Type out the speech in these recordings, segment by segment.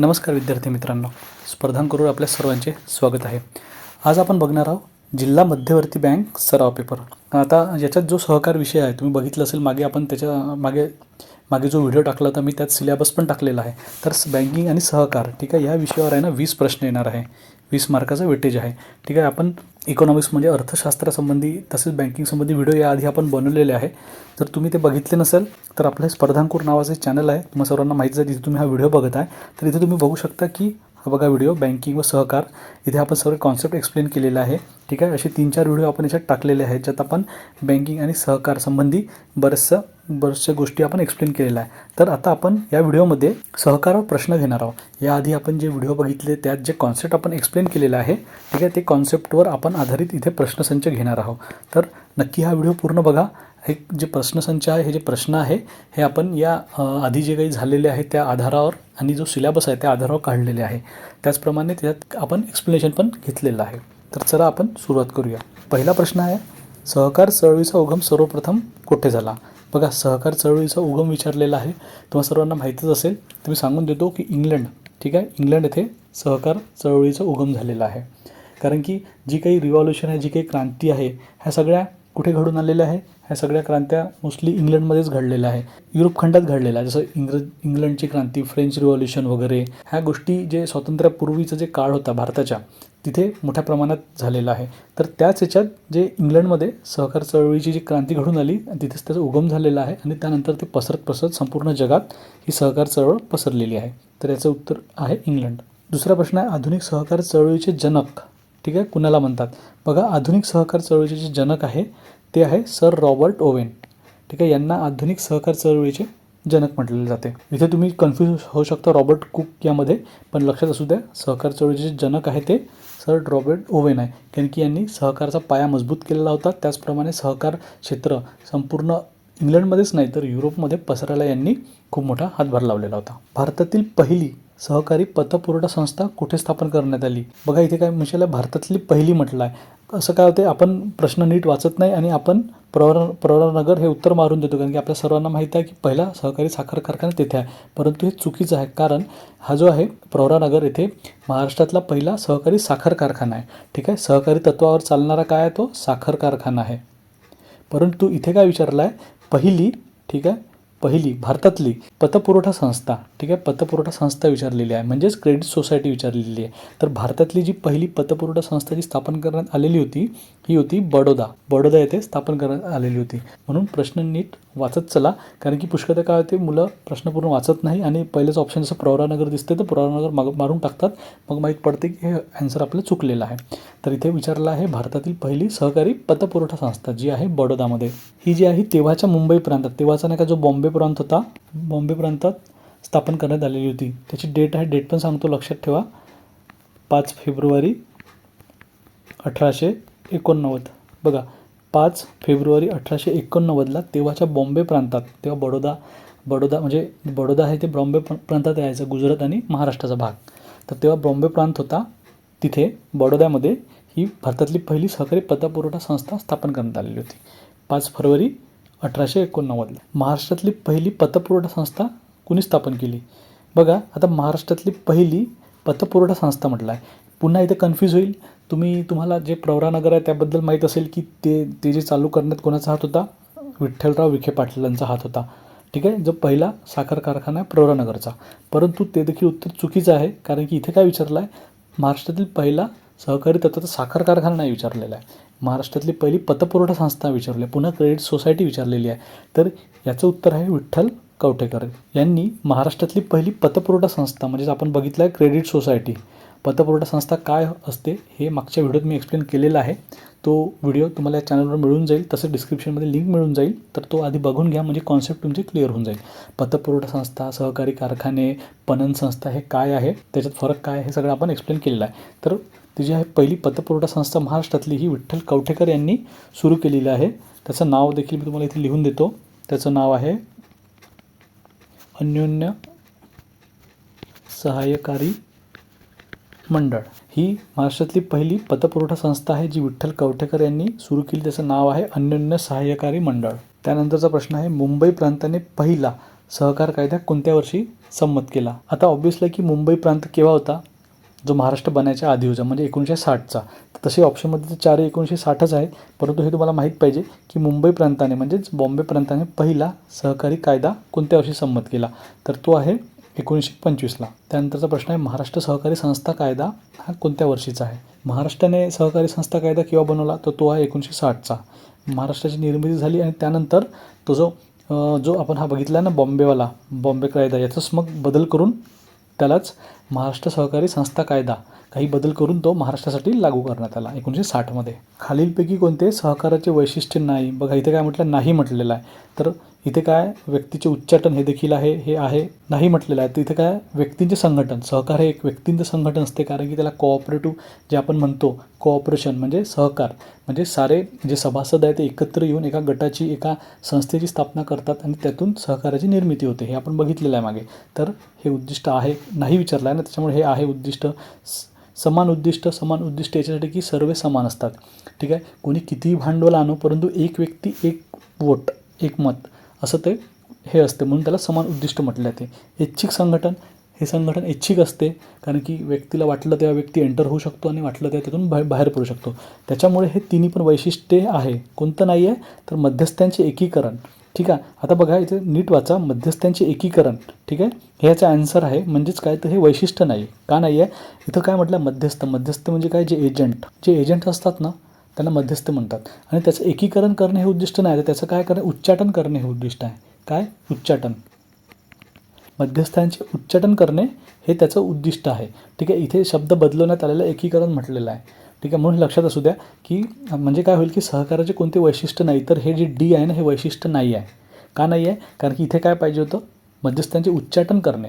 नमस्कार विद्यार्थी मित्रांनो. स्पर्धांकरूर आपल्या सर्वांचे स्वागत आहे. आज आपण बघणार आहोत जिल्हा मध्यवर्ती बँक सराव पेपर. आता याच्यात जो सहकार विषय आहे तुम्ही बघितलं असेल मागे आपण त्याच्यामागे मागे जो व्हिडिओ टाकला होता मी त्यात सिलेबस पण टाकलेला आहे. तर बँकिंग आणि सहकार ठीक आहे या विषयावर आहे ना वीस प्रश्न येणार आहे. वीस मार्काचं वेटेज आहे. ठीक आहे आपण इकॉनॉमिक्स म्हणजे अर्थशास्त्रासंबंधी तसेच बँकिंग संबंधी व्हिडिओ याआधी आपण बनवलेले आहे. जर तुम्ही ते बघितले नसेल तर आपलं हे स्पर्धांकूर नावाचे चॅनल आहे. तुम्हाला सर्वांना माहीत आहे तिथे तुम्ही हा व्हिडिओ बघत आहे. तर इथे तुम्ही बघू शकता की हा बघा व्हिडिओ बँकिंग व सहकार इथे आपण सर्व कॉन्सेप्ट एक्सप्लेन केलेला आहे. ठीक आहे? असे तीन चार व्हिडिओ आपण याच्यात टाकलेले आहेत ज्यात आपण बँकिंग आणि सहकार संबंधी बऱ्याचशा बऱ्याचशा गोष्टी आपण एक्सप्लेन केलेल्या आहे तर आता आपण या व्हिडिओमध्ये सहकारावर प्रश्न घेणार आहोत. याआधी आपण जे व्हिडिओ बघितले त्यात जे कॉन्सेप्ट आपण एक्सप्लेन केलेलं आहे ठीक आहे? ते कॉन्सेप्टवर आपण आधारित इथे प्रश्नसंच घेणार आहोत. तर नक्की हा व्हिडिओ पूर्ण बघा. हे जे प्रश्नसंच आहे हे जे प्रश्न आहे हे आपण या आधी जे काही झालेले आहे त्या आधारावर आणि जो सिलेबस आहे त्या आधारावर काढलेले आहे. त्याचप्रमाणे त्यात आपण एक्सप्लेनेशन पण घेतलेलं आहे. तर चला आपण सुरुवात करूया. पहिला प्रश्न आहे सहकार चळवळीचा उगम सर्वप्रथम कुठे झाला? बघा सहकार चळवळीचा उगम विचारलेला आहे. तुम्हाला सर्वांना माहीतच असेल तुम्ही सांगून देतो की इंग्लंड ठीक आहे? इंग्लंड येथे सहकार चळवळीचा उगम झालेला आहे. कारण की जी काही रिव्हॉल्युशन आहे जी काही क्रांती आहे ह्या सगळ्या कुठे घडून आलेलं आहे? ह्या सगळ्या क्रांत्या मोस्टली इंग्लंडमध्येच घडलेल्या आहे युरोप खंडात घडलेल्या आहे जसं इंग्रज इंग्लंडची क्रांती फ्रेंच रिव्हॉल्युशन वगैरे ह्या गोष्टी जे स्वातंत्र्यापूर्वीचा जे काळ होता भारताच्या तिथे मोठ्या प्रमाणात झालेला आहे. तर त्याच ह्याच्यात जे इंग्लंडमध्ये सहकार चळवळीची जी क्रांती घडून आली आणि तिथेच त्याचा उगम झालेला आहे आणि त्यानंतर ते पसरत पसरत संपूर्ण जगात ही सहकार चळवळ पसरलेली आहे. तर याचं उत्तर आहे इंग्लंड. दुसरा प्रश्न आहे आधुनिक सहकार चळवळीचे जनक ठीक आहे? कुणाला म्हणतात? बघा आधुनिक सहकार चळवळीचे जे जनक आहे ते आहे सर रॉबर्ट ओवेन. ठीक आहे? यांना आधुनिक सहकार चळवळीचे जनक म्हटलेले जाते. इथे तुम्ही कन्फ्यूज होऊ शकता रॉबर्ट कुक यामध्ये पण लक्षात असू द्या सहकार चळवळीचे जे जनक आहे ते सर रॉबर्ट ओवेन आहे. कारण की यांनी सहकारचा पाया मजबूत केलेला होता. त्याचप्रमाणे सहकार क्षेत्र संपूर्ण इंग्लंडमध्येच नाही तर युरोपमध्ये पसरायला यांनी खूप मोठा हातभार लावलेला होता. भारतातील पहिली सहकारी पतपुरवठा संस्था कुठे स्थापन करण्यात आली? बघा इथे काय म्हटलं भारतातली पहिली म्हटलं आहे. असं काय होते आपण प्रश्न नीट वाचत नाही आणि आपण प्रवरा प्रवरानगर हे उत्तर मारून देतो कारण की आपल्या सर्वांना माहीत आहे की पहिला सहकारी साखर कारखाना तेथे आहे. परंतु हे चुकीचं आहे कारण हा जो आहे प्रवरानगर येथे महाराष्ट्रातला पहिला सहकारी साखर कारखाना आहे. ठीक आहे? सहकारी तत्वावर चालणारा काय आहे तो? साखर कारखाना आहे. परंतु इथे काय विचारलं आहे पहिली ठीक आहे? पहिली भारतातली पतपुरवठा संस्था ठीक आहे? पतपुरवठा संस्था विचारलेली आहे. म्हणजेच क्रेडिट सोसायटी विचारलेली आहे. तर भारतातली जी पहिली पतपुरवठा संस्था जी स्थापन करण्यात आलेली होती ही होती बडोदा. बडोदा येथे स्थापन करण्यात आलेली होती. म्हणून प्रश्न नीट वाचत चला कारण की पुष्कळदा काय होते मुलं प्रश्न पूर्ण वाचत नाही आणि पहिलेच ऑप्शन जसं प्रवरानगर दिसते तर प्रवरानगर माग मारून टाकतात. मग माहीत पडते की हे ॲन्सर आपलं चुकलेलं आहे. तर इथे विचारलं आहे भारतातील पहिली सहकारी पतपुरवठा संस्था जी आहे बडोदामध्ये. ही जी आहे तेव्हाच्या मुंबई प्रांतात तेव्हाचा नाही का जो बॉम्बे प्रांत होता बॉम्बे प्रांतात स्थापन करण्यात आलेली होती. त्याची डेट आहे डेट पण सांगतो लक्षात ठेवा. पाच फेब्रुवारी अठराशे एकोणनव्वद. बघा पाच फेब्रुवारी अठराशे एकोणनव्वदला तेव्हाच्या बॉम्बे प्रांतात तेव्हा बडोदा बडोदा म्हणजे बडोदा आहे ते बॉम्बे प्रांतात यायचं गुजरात आणि महाराष्ट्राचा भाग. तर तेव्हा बॉम्बे प्रांत होता तिथे बडोद्यामध्ये ही भारतातली पहिली सहकारी पतपुरवठा संस्था स्थापन करण्यात आलेली होती. पाच फरवरी अठराशे एकोणनव्वदला महाराष्ट्रातली पहिली पतपुरवठा संस्था कुणी स्थापन केली? बघा आता महाराष्ट्रातली पहिली पतपुरवठा संस्था म्हटलं आहे. पुन्हा इथे कन्फ्यूज होईल. तुम्ही तुम्हाला जे प्रवरानगर आहे त्याबद्दल माहीत असेल की ते ते जे चालू करण्यात कोणाचा हात होता? विठ्ठलराव विखे पाटलांचा हात होता. ठीक आहे? जो पहिला साखर कारखाना आहे प्रवरानगरचा परंतु ते देखील उत्तर चुकीचं आहे कारण की इथे काय विचारलं आहे महाराष्ट्रातील पहिला सहकारी तत्वाचा साखर कारखाना नाही विचारलेला आहे. महाराष्ट्रातली पहिली पतपुरवठा संस्था विचारली आहे. पुन्हा क्रेडिट सोसायटी विचारलेली आहे. तर याचं उत्तर आहे विठ्ठल कवठेकर. यांनी महाराष्ट्रातली पहिली पतपुरवठा संस्था म्हणजेच आपण बघितलं आहे क्रेडिट सोसायटी पतपुरवठा संस्था काय असते हे मागच्या व्हिडिओत मी एक्सप्लेन केलेला आहे. तो व्हिडिओ तुम्हाला या चॅनलवर मिळून जाईल तसं डिस्क्रिप्शनमध्ये लिंक मिळून जाईल. तर तो आधी बघून घ्या म्हणजे कॉन्सेप्ट तुमची क्लिअर होऊन जाईल. पतपुरवठा संस्था सहकारी कारखाने पणन संस्था हे काय आहे त्याच्यात फरक काय हे सगळं आपण एक्सप्लेन केलेलं आहे. तर ती जी आहे पहिली पतपुरवठा संस्था महाराष्ट्रातली ही विठ्ठल कवठेकर यांनी सुरू केलेली आहे. त्याचं नाव देखील मी तुम्हाला इथे लिहून देतो. त्याचं नाव आहे अन्योन्य सहाय्यकारी मंडळ. ही महाराष्ट्रातली पहिली पतपुरवठा संस्था आहे जी विठ्ठल कवठेकर यांनी सुरू केली. त्याचं नाव आहे अन्योन्य सहाय्यकारी मंडळ. त्यानंतरचा प्रश्न आहे मुंबई प्रांताने पहिला सहकार कायदा कोणत्या वर्षी संमत केला? आता ऑब्विसली की मुंबई प्रांत केव्हा होता? जो महाराष्ट्र बनायच्या आधी होता म्हणजे एकोणीसशे साठचा. तसे ऑप्शनमध्ये तर चारही एकोणीसशे साठच आहे. परंतु हे तुम्हाला माहीत पाहिजे की मुंबई प्रांताने म्हणजेच बॉम्बे प्रांताने पहिला सहकारी कायदा कोणत्या वर्षी संमत केला? तर तो आहे एकोणीसशे पंचवीसला. त्यानंतरचा प्रश्न आहे महाराष्ट्र सहकारी संस्था कायदा हा कोणत्या वर्षीचा आहे? महाराष्ट्राने सहकारी संस्था कायदा केव्हा बनवला? तर तो आहे एकोणीसशे साठचा. महाराष्ट्राची निर्मिती झाली आणि त्यानंतर तो जो जो आपण हा बघितला ना बॉम्बेवाला बॉम्बे कायदा याचाच मग बदल करून त्यालाच महाराष्ट्र सहकारी संस्था कायदा. काही बदल करून तो महाराष्ट्रासाठी लागू करण्यात आला एकोणीसशे साठमध्ये खालीलपैकी कोणते सहकाराचे वैशिष्ट्य नाही? बघा इथे काय म्हटलं? नाही म्हटलेलं आहे. तर इथे काय? व्यक्तीचे उच्चाटन हे देखील आहे हे आहे नाही म्हटलेलं आहे. तर इथे काय? व्यक्तींचे संघटन. सहकार हे एक व्यक्तींचं संघटन असते कारण की त्याला कोऑपरेटिव्ह जे आपण म्हणतो कोऑपरेशन म्हणजे सहकार. म्हणजे सारे जे सभासद आहेत ते एकत्र येऊन एका गटाची एका संस्थेची स्थापना करतात आणि त्यातून सहकाराची निर्मिती होते. हे आपण बघितलेलं आहे मागे. तर हे उद्दिष्ट आहे नाही विचारलं आहे ना त्याच्यामुळे हे आहे उद्दिष्ट. स- समान उद्दिष्ट समान उद्दिष्ट याच्यासाठी की सर्व समान असतात. ठीक आहे? कोणी कितीही भांडवल आणो परंतु एक व्यक्ती एक वोट एक मत असं ते हे असते. म्हणून त्याला समान उद्दिष्ट म्हटलं जाते. ऐच्छिक संघटन हे संघटन ऐच्छिक असते. कारण की व्यक्तीला वाटलं तेव्हा व्यक्ती एंटर होऊ शकतो आणि वाटलं तेव्हा त्यातून बाहेर बाहेर पडू शकतो. त्याच्यामुळे हे तिन्ही पण वैशिष्ट्ये आहे. कोणतं नाही आहे तर मध्यस्थांचे एकीकरण. ठीक आहे? आता बघा इथे नीट वाचा. मध्यस्थांचे एकीकरण. ठीक आहे? हे आन्सर आहे. म्हणजेच काय? तर हे वैशिष्ट्य नाही का नाही आहे इथं काय म्हटलं? मध्यस्थ. मध्यस्थ म्हणजे काय? जे एजंट जे एजंट असतात ना त्यांना मध्यस्थ म्हणतात. आणि त्याचं एकीकरण करणे हे उद्दिष्ट नाही. तर त्याचं काय करणे? उच्चाटन करणे हे उद्दिष्ट आहे. काय? उच्चाटन. मध्यस्थांचे उच्चाटन करणे हे त्याचं उद्दिष्ट आहे. ठीक आहे? इथे शब्द बदलवण्यात आलेलं एकीकरण म्हटलेलं आहे. ठीक आहे म्हणून लक्षात असू द्या की म्हणजे काय होईल की सहकाराचे कोणते वैशिष्ट्य नाही तर हे जे डी आहे ना हे वैशिष्ट्य नाही आहे. का नाही आहे? कारण की इथे काय पाहिजे होतं? मध्यस्थांचे उच्चाटन करणे.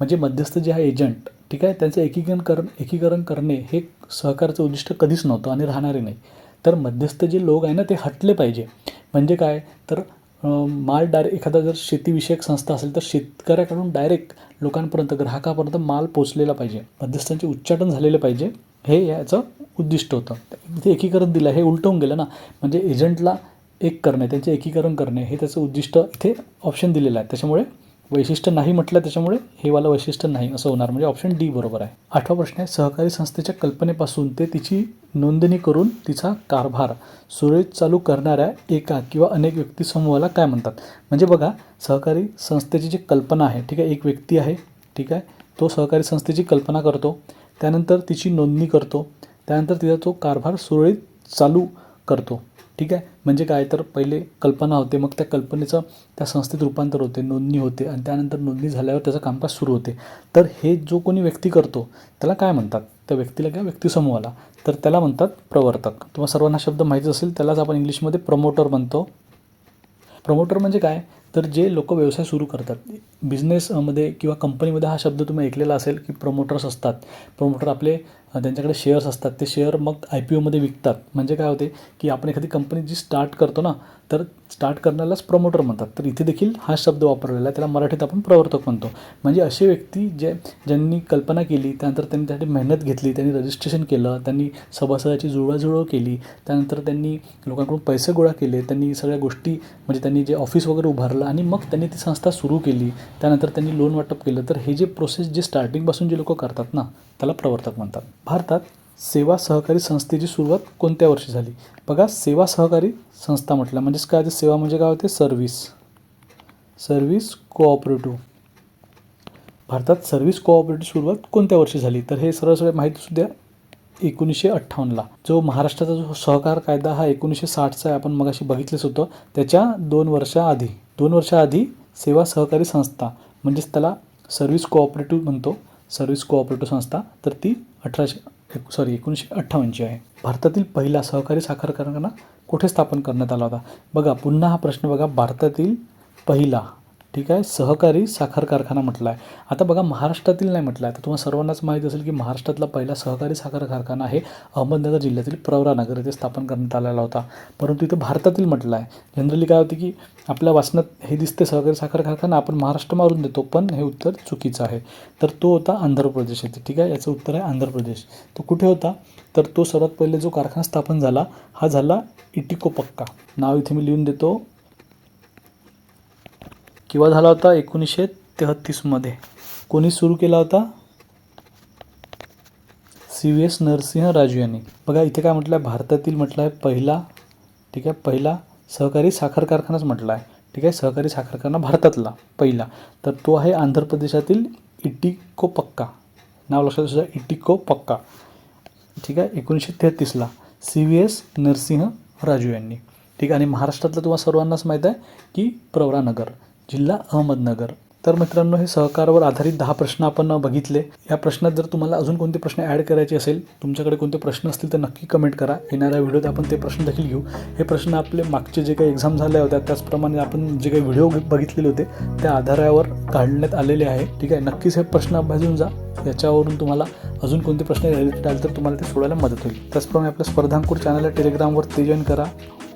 म्हणजे मध्यस्थ जे आहे एजंट ठीक आहे त्यांचं एकीकरण कर एकीकरण करणे हे सहकाराचं उद्दिष्ट कधीच नव्हतं आणि राहणारे नाही. तर मध्यस्थ जे लोक आहे ना ते हटले पाहिजे. म्हणजे काय? तर माल डायरेक्ट एखादा जर शेतीविषयक संस्था असेल तर शेतकऱ्याकडून डायरेक्ट लोकांपर्यंत ग्राहकापर्यंत माल पोचलेला पाहिजे. मध्यस्थांचे उच्चाटन झालेले पाहिजे. हे याचं उद्दिष्ट होतं. इथे एकीकरण दिलं हे उलटवून गेलं ना. म्हणजे एजंटला एक करणे त्यांचे एकीकरण करणे हे त्याचं उद्दिष्ट इथे ऑप्शन दिलेलं आहे. त्याच्यामुळे वैशिष्ट्य नाही म्हटलं त्याच्यामुळे हे वाला वैशिष्ट्य नाही असं होणार. म्हणजे ऑप्शन डी बरोबर आहे. आठवा प्रश्न आहे सहकारी संस्थेच्या कल्पनेपासून ते तिची नोंदणी करून तिचा कारभार सुरळीत चालू करणाऱ्या एका किंवा अनेक व्यक्ती समूहाला काय म्हणतात? म्हणजे बघा सहकारी संस्थेची जी कल्पना आहे ठीक आहे एक व्यक्ती आहे ठीक आहे तो सहकारी संस्थेची कल्पना करतो. त्यानंतर तिची नोंदणी करतो. त्यानंतर तिचा तो कारभार सुरळीत चालू करतो. ठीक आहे? म्हणजे काय? तर पहिले कल्पना होते. मग त्या कल्पनेचं त्या संस्थेत रूपांतर होते नोंदणी होते आणि त्यानंतर नोंदणी झाल्यावर त्याचं कामकाज सुरू होते. तर हे जो कोणी व्यक्ती करतो त्याला काय म्हणतात? त्या व्यक्तीला किंवा व्यक्तिसमूहाला. तर त्याला म्हणतात प्रवर्तक. तुम्हाला सर्वांना शब्द माहीत असेल त्यालाच आपण इंग्लिशमध्ये प्रमोटर म्हणतो. प्रमोटर म्हणजे काय? तर जे लोक व्यवसाय सुरू करतात बिझनेसमध्ये किंवा कंपनीमध्ये हा शब्द तुम्ही ऐकलेला असेल की प्रमोटर्स असतात. प्रमोटर आपले त्यांच्याकडे शेअर्स असतात. ते शेअर मग आय पी ओमध्ये विकतात. म्हणजे काय होते की आपण एखादी कंपनी जी स्टार्ट करतो ना तर स्टार्ट करण्यालाच प्रमोटर म्हणतात. तर इथे देखील हा शब्द वापरलेला आहे. त्याला मराठीत आपण प्रवर्तक म्हणतो. म्हणजे असे व्यक्ती जे ज्यांनी कल्पना केली त्यानंतर त्यांनी त्यासाठी मेहनत घेतली त्यांनी रजिस्ट्रेशन केलं त्यांनी सभासदाची जुळवाजुळव केली त्यानंतर त्यांनी लोकांकडून पैसे गोळा केले त्यांनी सगळ्या गोष्टी म्हणजे त्यांनी जे ऑफिस वगैरे उभारलं आणि मग त्यांनी ती संस्था सुरू केली त्यानंतर त्यांनी लोन वाटप केलं. तर हे जे प्रोसेस जे स्टार्टिंगपासून जे लोक करतात ना त्याला प्रवर्तक म्हणतात. भारतात सेवा सहकारी संस्थेची सुरुवात कोणत्या वर्षी झाली? बघा सेवा सहकारी संस्था म्हटलं. म्हणजेच काय? ते सेवा म्हणजे काय होते? सर्व्हिस. Service cooperative. भारतात सर्व्हिस कोऑपरेटिव्ह सुरुवात कोणत्या वर्षी झाली? तर हे सरळ सरळ माहिती सुद्धा एकोणीसशे अठ्ठावन्नला जो महाराष्ट्राचा जो सहकार कायदा हा एकोणीसशे साठचा आहे आपण मगाशी बघितलंच होतं. त्याच्या दोन वर्षाआधी दोन वर्षाआधी सेवा सहकारी संस्था म्हणजेच त्याला सर्व्हिस कोऑपरेटिव्ह म्हणतो. सर्व्हिस कोऑपरेटिव्ह संस्था तर ती अठराशे सॉरी एकोणीसशे अठ्ठावन्नची आहे. भारतातील पहिला सहकारी साखर कारखाना कुठे स्थापन करण्यात आला होता? बघा पुन्हा हा प्रश्न बघा. भारतातील पहिला ठीक आहे? सहकारी साखर कारखाना म्हटला आहे आता बघा महाराष्ट्रातील नाही म्हटलं आहे तर तुम्हाला सर्वांनाच माहीत असेल की महाराष्ट्रातला पहिला सहकारी साखर कारखाना आहे अहमदनगर जिल्ह्यातील प्रवरानगर येथे स्थापन करण्यात आलेला होता. परंतु इथं भारतातील म्हटलं आहे जनरली काय होते की आपल्या वाचनात हे दिसते सहकारी साखर कारखाना आपण महाराष्ट्र मारून देतो पण हे उत्तर चुकीचं आहे. तर तो होता आंध्र प्रदेश येथे. ठीक आहे? याचं उत्तर आहे आंध्र प्रदेश. तो कुठे होता? तर तो सर्वात पहिले जो कारखाना स्थापन झाला हा झाला इटिको पक्का नाव इथे मी लिहून देतो. किंवा झाला होता एकोणीसशे तेहत्तीसमध्ये कोणी सुरू केला होता? C V S Narasimha Raju यांनी. बघा इथे काय म्हटलं आहे भारतातील म्हटलं आहे पहिला ठीक आहे पहिला सहकारी साखर कारखानाच म्हटला आहे ठीक आहे सहकारी साखर कारखाना भारतातला पहिला. तर तो आहे आंध्र प्रदेशातील इटिको पक्का. नाव लक्षात असू इटिको पक्का. ठीक आहे एकोणीसशे तेहत्तीसला C V S Narasimha Raju यांनी. ठीक आहे आणि महाराष्ट्रातलं तुम्हाला सर्वांनाच माहीत आहे की प्रवरानगर जिल्हा अहमदनगर. तर मित्रांनो हे सहकारावर आधारित दहा प्रश्न आपण बघितले. या प्रश्नात जर तुम्हाला अजून कोणते प्रश्न ॲड करायचे असेल तुमच्याकडे कोणते प्रश्न असतील तर नक्की कमेंट करा. येणाऱ्या व्हिडिओत आपण ते प्रश्न देखील घेऊ. हे प्रश्न आपले मागचे जे काही एक्झाम झाल्या होत्या त्याचप्रमाणे आपण जे काही व्हिडिओ बघितलेले होते त्या आधारावर काढण्यात आलेले आहे. ठीक आहे? नक्कीच हे प्रश्न अभ्यासून जा. याच्यावरून तुम्हाला अजून कोणते प्रश्न रिलेटेड आले तर तुम्हाला ते सोडायला मदत होईल. त्याचप्रमाणे आपल्या स्पर्धांकूर चॅनलला टेलिग्रामवर ते जॉईन करा.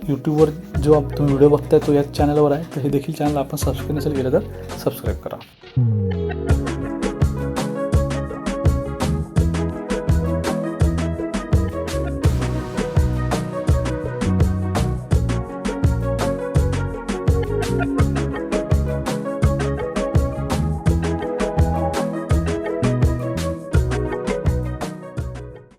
यूट्यूबवर जो तुम्ही व्हिडिओ बघताय तो याच चॅनलवर आहे. तर हे देखील चॅनल आपण सबस्क्राईब नसेल केलं तर सबस्क्राईब करा.